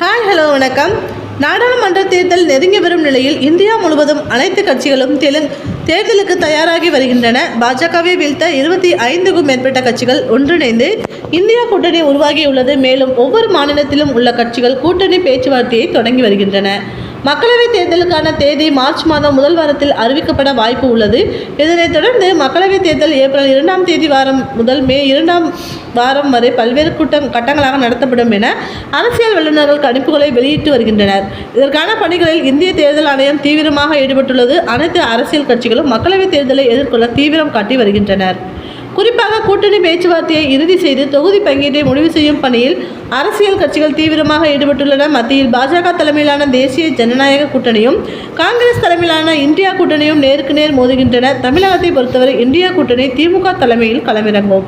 Hi hello வணக்கம். நாடாளுமன்ற தேர்தல் நெருங்கி வரும் நிலையில் இந்தியா முழுவதும் அனைத்து கட்சிகளும் தெலுங்கு தேர்தலுக்கு தயாராகி வருகின்றன. பாஜகவை வீழ்த்த இருபத்தி ஐந்துக்கும் மேற்பட்ட கட்சிகள் ஒன்றிணைந்து இந்தியா கூட்டணி உருவாகியுள்ளது. மேலும் ஒவ்வொரு மாநிலத்திலும் உள்ள கட்சிகள் கூட்டணி பேச்சுவார்த்தையை தொடங்கி வருகின்றன. மக்களவைத் தேர்தலுக்கான தேதி மார்ச் மாதம் முதல் வாரத்தில் அறிவிக்கப்பட வாய்ப்பு உள்ளது. இதனைத் தொடர்ந்து மக்களவைத் தேர்தல் ஏப்ரல் இரண்டாம் தேதி வாரம் முதல் மே இரண்டாம் வாரம் வரை பல்வேறு கூட்டம் கட்டங்களாக நடத்தப்படும் என அரசியல் வல்லுநர்கள் கணிப்புகளை வெளியிட்டு வருகின்றனர். இதற்கான பணிகளில் இந்திய தேர்தல் ஆணையம் தீவிரமாக ஈடுபட்டுள்ளது. அனைத்து அரசியல் கட்சிகளும் மக்களவைத் தேர்தலை எதிர்கொள்ள தீவிரம் காட்டி வருகின்றனர். குறிப்பாக கூட்டணி பேச்சுவார்த்தையை இறுதி செய்து தொகுதி பங்கீட்டை முடிவு செய்யும் பணியில் அரசியல் கட்சிகள் தீவிரமாக ஈடுபட்டுள்ளன. மத்தியில் பாஜக தலைமையிலான தேசிய ஜனநாயக கூட்டணியும் காங்கிரஸ் தலைமையிலான இந்தியா கூட்டணியும் நேருக்கு நேர் மோதுகின்றன. தமிழகத்தை பொறுத்தவரை இந்தியா கூட்டணி திமுக தலைமையில் களமிறங்கும்.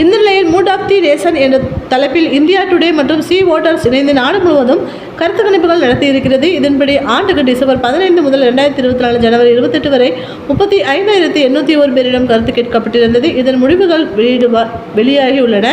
இந்த நிலையில் மூட் ஆஃப் தி நேஷன் என்ற தலைப்பில் இந்தியா டுடே மற்றும் சி ஓட்டர்ஸ் இணைந்து நாடு முழுவதும் கருத்து கணிப்புகள் நடத்தியிருக்கிறது. இதன்படி ஆண்டுக்கு டிசம்பர் பதினைந்து முதல் ரெண்டாயிரத்தி இருபத்தி நாலு ஜனவரி இருபத்தெட்டு வரை முப்பத்தி ஐந்தாயிரத்தி எண்ணூற்றி ஒரு பேரிடம் கருத்து கேட்கப்பட்டிருந்தது. இதன் முடிவுகள் வெளியிடுவா வெளியாகியுள்ளன.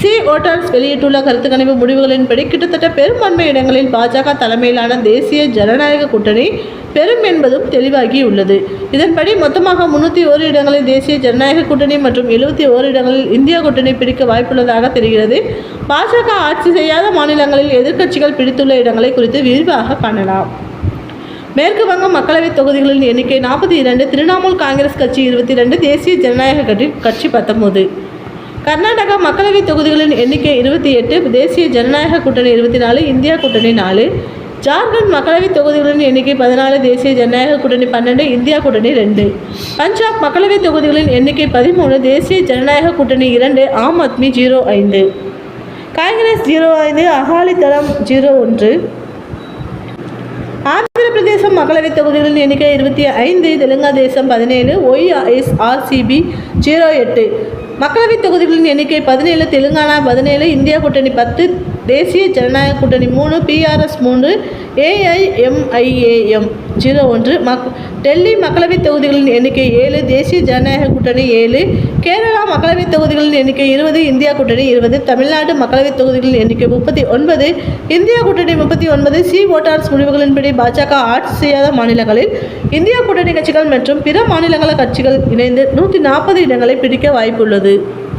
சி ஓட்டர்ஸ் வெளியிட்டுள்ள கருத்து கணிப்பு முடிவுகளின்படி கிட்டத்தட்ட பெரும்பான்மை இடங்களில் பாஜக தலைமையிலான தேசிய ஜனநாயக கூட்டணி பெரும் என்பதும் தெளிவாகியுள்ளது இதன்படி மொத்தமாக முன்னூற்றி ஓரு இடங்களில் தேசிய ஜனநாயக கூட்டணி மற்றும் எழுபத்தி ஓரு இடங்களில் இந்தியா கூட்டணி பிடிக்க வாய்ப்புள்ளதாக தெரிகிறது. பாஜக ஆட்சி செய்யாத மாநிலங்களில் எதிர்க்கட்சிகள் பிடித்துள்ள இடங்களை குறித்து விரிவாக காணலாம். மேற்கு வங்க மக்களவைத் தொகுதிகளின் எண்ணிக்கை நாற்பத்தி இரண்டு திரிணாமுல் காங்கிரஸ் கட்சி இருபத்தி ரெண்டு தேசிய ஜனநாயக கட்சி கட்சி பத்தொன்பது. கர்நாடகா மக்களவைத் தொகுதிகளின் எண்ணிக்கை இருபத்தி எட்டு தேசிய ஜனநாயக கூட்டணி இருபத்தி நாலு இந்தியா கூட்டணி நாலு ஜார்க்கண்ட் மக்களவைத் தொகுதிகளின் எண்ணிக்கை பதினாலு தேசிய ஜனநாயக கூட்டணி பன்னெண்டு இந்தியா கூட்டணி ரெண்டு. பஞ்சாப் மக்களவைத் தொகுதிகளின் எண்ணிக்கை பதிமூணு தேசிய ஜனநாயக கூட்டணி இரண்டு ஆம் ஆத்மி ஜீரோ ஐந்து. காங்கிரஸ் ஜீரோ ஐந்து அகாலிதளம் ஜீரோ ஒன்று. ஆந்திர பிரதேசம் மக்களவைத் தொகுதிகளின் எண்ணிக்கை இருபத்தி ஐந்து தெலுங்கா தேசம் பதினேழு ஒய்எஸ்ஆர்சிபி ஜீரோ எட்டு. மக்களவைத் தொகுதிகளின் எண்ணிக்கை பதினேழு தெலுங்கானா பதினேழு இந்தியா கூட்டணி பத்து தேசிய ஜனநாயக கூட்டணி மூணு பிஆர்எஸ் மூன்று ஏஐஎம்ஐஏஎம் ஜீரோ ஒன்று மக் டெல்லி மக்களவைத் தொகுதிகளின் எண்ணிக்கை ஏழு தேசிய ஜனநாயக கூட்டணி ஏழு கேரளா மக்களவைத் தொகுதிகளின் எண்ணிக்கை இருபது இந்தியா கூட்டணி இருபது தமிழ்நாடு மக்களவைத் தொகுதிகளின் எண்ணிக்கை முப்பத்தி ஒன்பது இந்தியா கூட்டணி முப்பத்தி ஒன்பது சி ஓட்டார்ஸ் முடிவுகளின்படி பாஜக ஆட்சி செய்யாத மாநிலங்களில் இந்தியா கூட்டணி கட்சிகள் மற்றும் பிற மாநிலங்கள கட்சிகள் இணைந்து நூற்றி நாற்பது இடங்களை பிடிக்க வாய்ப்புள்ளது.